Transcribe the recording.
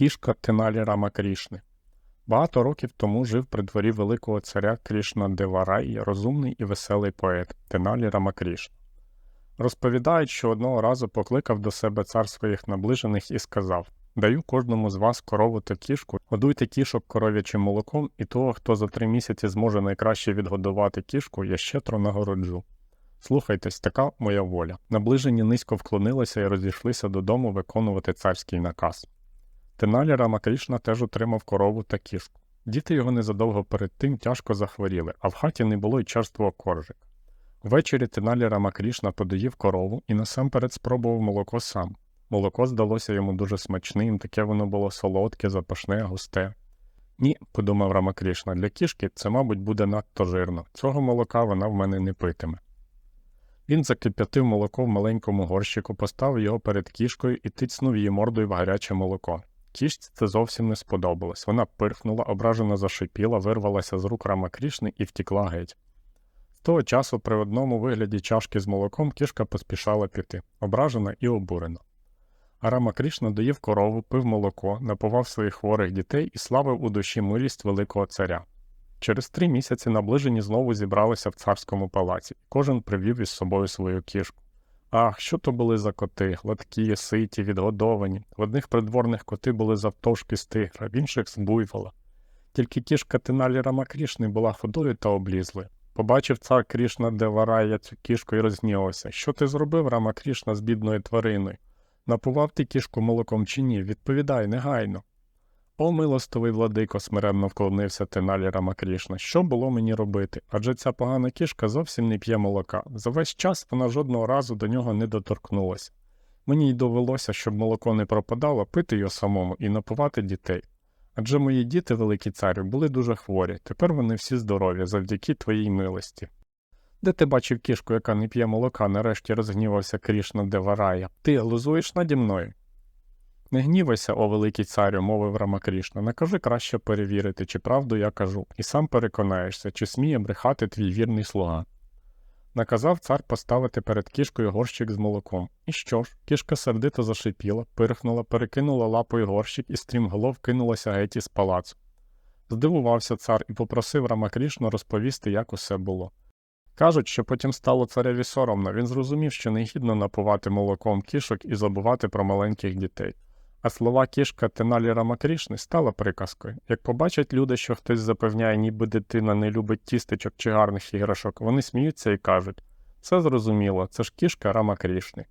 Кішка Теналі Рамакрішни. Багато років тому жив при дворі великого царя Крішна Девараї розумний і веселий поет Теналі Рамакрішна. Розповідають, що одного разу покликав до себе цар своїх наближених і сказав Даю кожному з вас корову та кішку, годуйте кішок коров'ячим молоком, і того, хто за три місяці зможе найкраще відгодувати кішку, я щедро нагороджу. Слухайтесь, така моя воля. Наближені низько вклонилися і розійшлися додому виконувати царський наказ. Теналі Рамакрішна теж отримав корову та кішку. Діти його незадовго перед тим тяжко захворіли, а в хаті не було й черствого коржика. Ввечері Теналі Рамакрішна подоїв корову і насамперед спробував молоко сам. Молоко здалося йому дуже смачним, таке воно було солодке, запашне, густе. Ні, подумав Рамакрішна, для кішки це, мабуть, буде надто жирно. Цього молока вона в мене не питиме. Він закип'ятив молоко в маленькому горщику, поставив його перед кішкою і тицнув її мордою в гаряче молоко. Кішці це зовсім не сподобалось. Вона пирхнула, ображено зашипіла, вирвалася з рук Рамакрішни і втікла геть. З того часу при одному вигляді чашки з молоком кішка поспішала піти, ображена і обурена. А Рамакрішна доїв корову, пив молоко, напував своїх хворих дітей і славив у душі милість великого царя. Через три місяці наближені знову зібралися в царському палаці, кожен привів із собою свою кішку. Ах, що то були за коти, гладкі, ситі, відгодовані. В одних придворних коти були завтовшки з тигра, в інших з буйвола. Тільки кішка Тиналі Рамакрішни була худою та облізлою. Побачив цар Крішна Деварая цю кішку і розгнівався. Що ти зробив, Рамакрішна, з бідною твариною? Напував ти кішку молоком чи ні? Відповідай негайно. О, милостивий владико, смиренно вклонився Теналі Рамакрішна. Що було мені робити? Адже ця погана кішка зовсім не п'є молока. За весь час вона жодного разу до нього не доторкнулася. Мені й довелося, щоб молоко не пропадало, пити його самому і напувати дітей. Адже мої діти, великі царю, були дуже хворі, тепер вони всі здорові, завдяки твоїй милості. Де ти бачив кішку, яка не п'є молока, нарешті розгнівався Крішна Деварая. Ти глузуєш наді мною? Не гнівайся, о великий царю, мовив Рамакрішна, накажи краще перевірити, чи правду я кажу, і сам переконаєшся, чи сміє брехати твій вірний слуга. Наказав цар поставити перед кішкою горщик з молоком. І що ж, кішка сердито зашипіла, пирхнула, перекинула лапою горщик і стрімголов кинулася геть із палацу. Здивувався цар і попросив Рамакрішну розповісти, як усе було. Кажуть, що потім стало цареві соромно, він зрозумів, що негідно напувати молоком кішок і забувати про маленьких дітей. А слова кішка Теналі Рамакрішни стала приказкою. Як побачать люди, що хтось запевняє, ніби дитина не любить тістечок чи гарних іграшок, вони сміються і кажуть це зрозуміло, це ж кішка Рамакрішни.